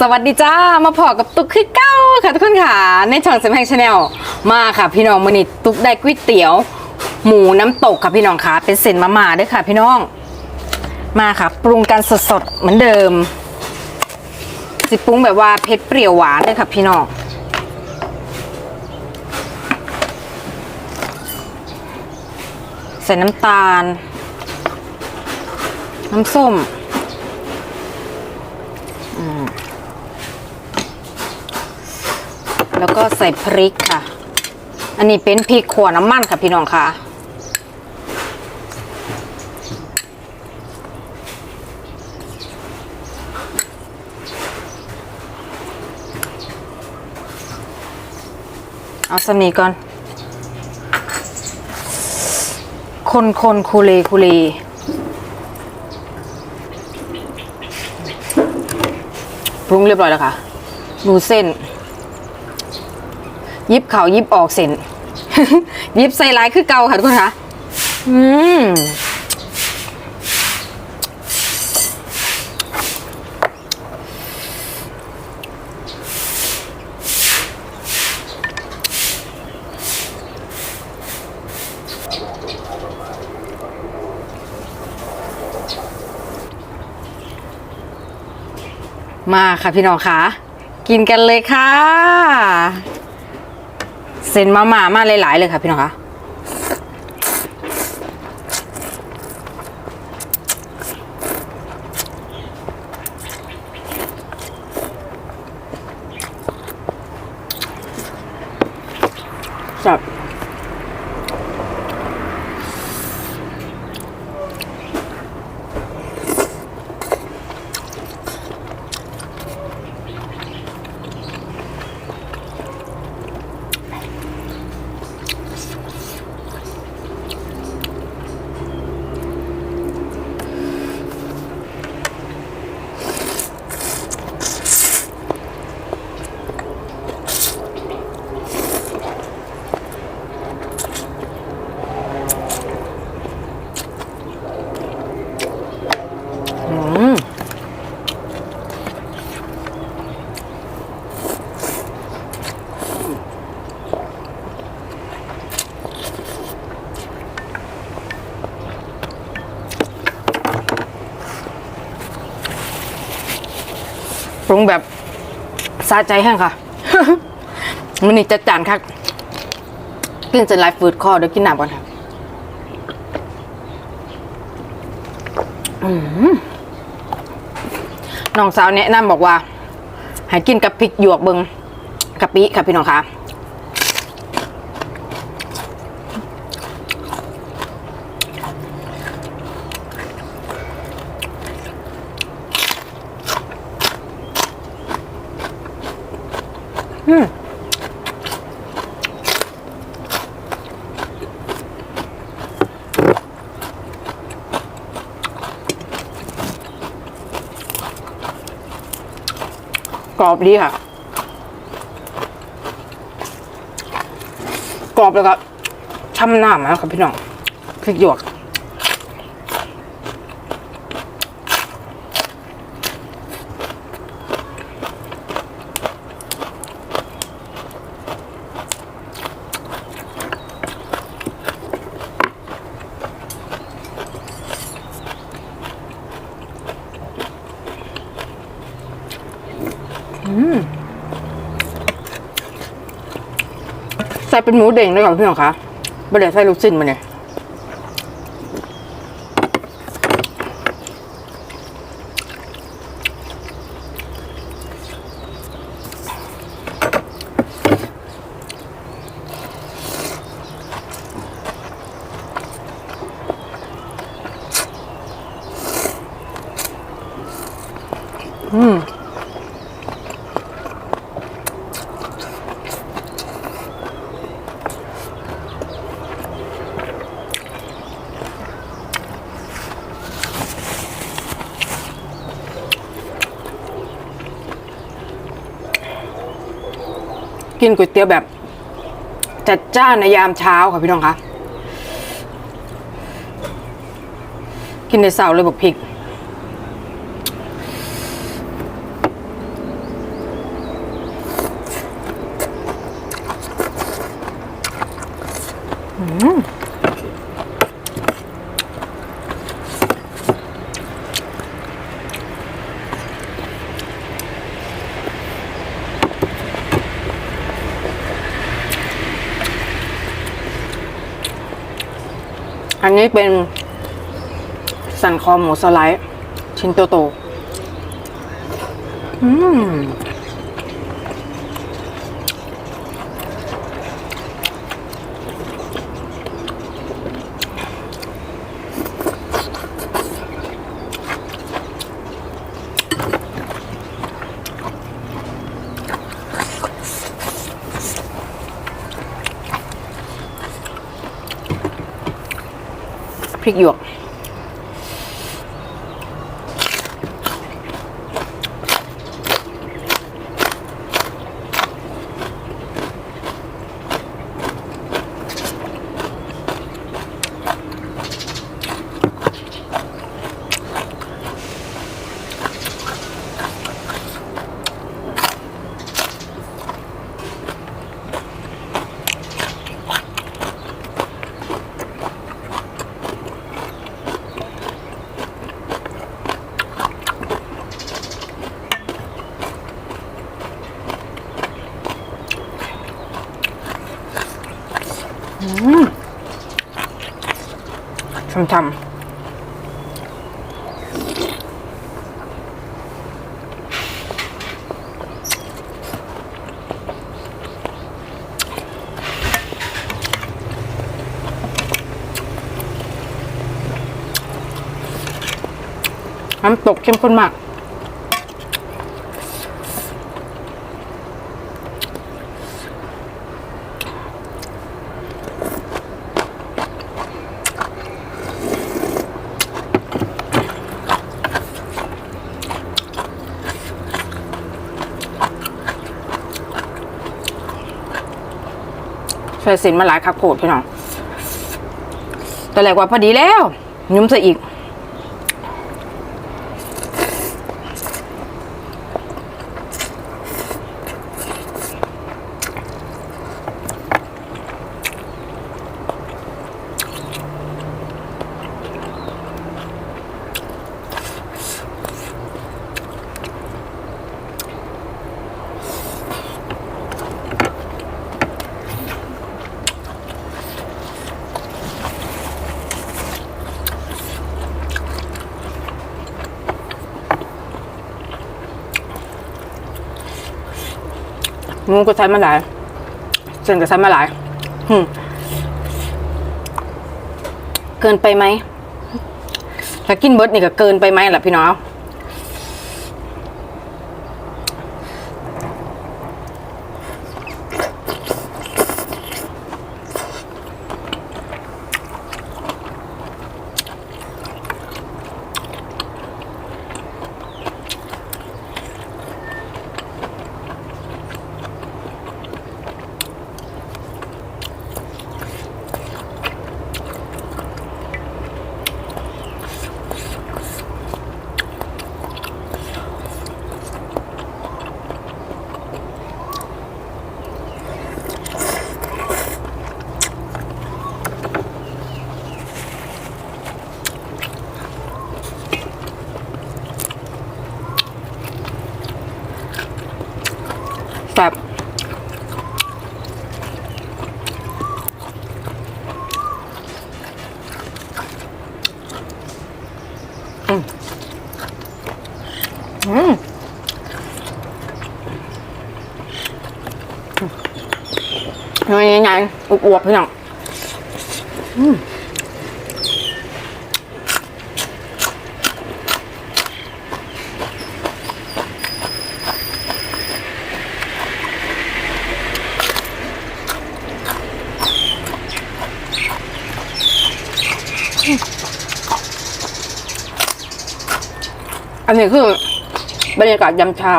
สวัสดีจ้ามาพอกับตุ๊กคือเก้าค่ะทุกคนค่ะในช่องเซมแพงชาแนลมาค่ะ พี่น้องมือนี้ตุ๊กได้ก๋วยเตี๋ยว หมูน้ำตกค่ะพี่น้องค่ะเป็นเส้นมาม่าด้วยค่ะ พี่น้อง มาค่ะ ปรุงกันสดๆเหมือนเดิมสิปรุงแบบว่าเผ็ดเปรี้ยวหวานเลยค่ะ พี่น้องใส่น้ำตาล น้ำส้ม อืม แล้วก็ใส่พริกค่ะ อันนี้เป็นพริกขั่วน้ำมันค่ะพี่น้องค่ะ เอาสมีก่อน คนคนคูเลคูเลปรุงเรียบร้อยแล้วค่ะ ดูเส้น ยิบเข่ายิบออกเส้นยิบใส่ลายคือเกาค่ะทุกคนคะอืมมาค่ะพี่น้องคะกินกันเลยค่ะ เส้นมาม่ามาหลายๆเลยค่ะพี่น้องคะ ปรุงแบบสะใจแห้งค่ะ มันนี่จะจานค่ะกินเสร็จไลฟ์ฟืดคอเดี๋ยวกินน้ำก่อนค่ะน้องสาวแนะนำบอกว่า ให้กินกับพริกหยวกเบิงกะปิค่ะพี่น้องค่ะ กรอบดีค่ะ กรอบแล้วก็ช่ำหน้ำนะครับพี่น้องพริกหยวก เป็นหมูเด้งด้วยก่อนพี่น้องคะไม่ได้ใส่ลูกชิ้นมาเนี่ย กินก๋วยเตี๋ยวแบบ จัดจ้านในยามเช้าค่ะพี่น้องคะกินในเสาร์เลยบอกพริก อันนี้เป็นสันคอหมูสไลด์ ชิ้นโตๆอืม พริกหยวกำๆน้ำตกเข้มข้นมาก ใส่สินมาหลายคักโผดพี่น้องตอนแรกว่าพอดีแล้วยุ่มซะอีก หมูก็ใช้มาหลายเส้นก็ใช้มาหลายเกินไปไหมถ้ากินเบิร์ดนี่ก็เกินไปไหมล่ะพี่น้อง ยังไงอวบๆพี่น้องอันนี้คือบรรยากาศยามเช้า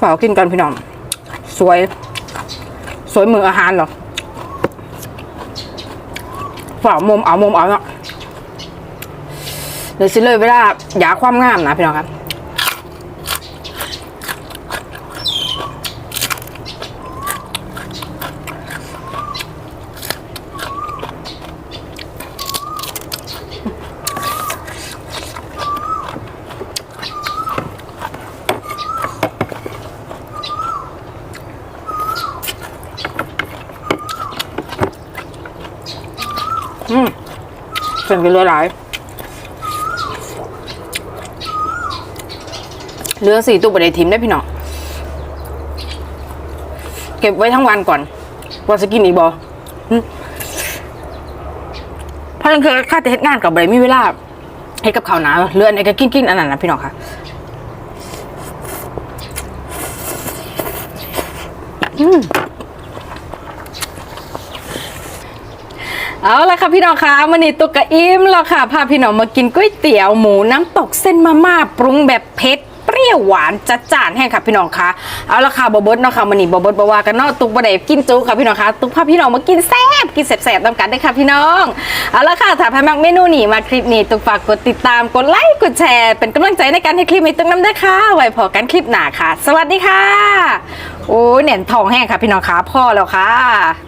ฝากกินกันพี่น้อง สวย สวยมืออาหารเหรอฝากมุมเอามุมเอาเนาะเดี๋ยวสิเลยเวลาอยาความงามนะพี่น้องครับ เส้นก็เหลือหลายเหลือสี่ตู้บไดทิมได้พี่น้องเก็บไว้ทั้งวันก่อนว่าจะกินอีบอเพราะนั่นคือค่าจะเฮ็ดงานกับบไดมีเวลาเฮ็ดกับข้าวหนาเลือนไอ้ก็กินกินอันนั้นนะพี่น้องค่ะ เอาละค่ะพี่น้องคะมันนี่ตุกกะอิ่มแล้วค่ะพาพี่น้องมากินก๋วยเตี๋ยวหมูน้ำตกเส้นมาม่าปรุงแบบเผ็ดเปรี้ยวหวานจัดจ้านแห้งค่ะพี่น้องคะเอาละค่ะบอเบิดเนาะค่ะมันนี่บอเบิดบว่ากันเนาะตุกบะเดกินจุค่ะพี่น้องคะตุกพาพี่น้องมากินแซ่บกินแซ่บๆตามกันได้ค่ะพี่น้องเอาละค่ะถ้าใครมักเมนูนี้มาคลิปนี้ตุกฝากกดติดตามกดไลค์กดแชร์เป็นกำลังใจในการให้คลิปนี้ตุกน้ำได้ค่ะ ไว้พอกันคลิปหน้าค่ะ สวัสดีค่ะโอ้ยเหน่นทองแห้งค่ะพี่น้องคะพ่อแล้วค่ะ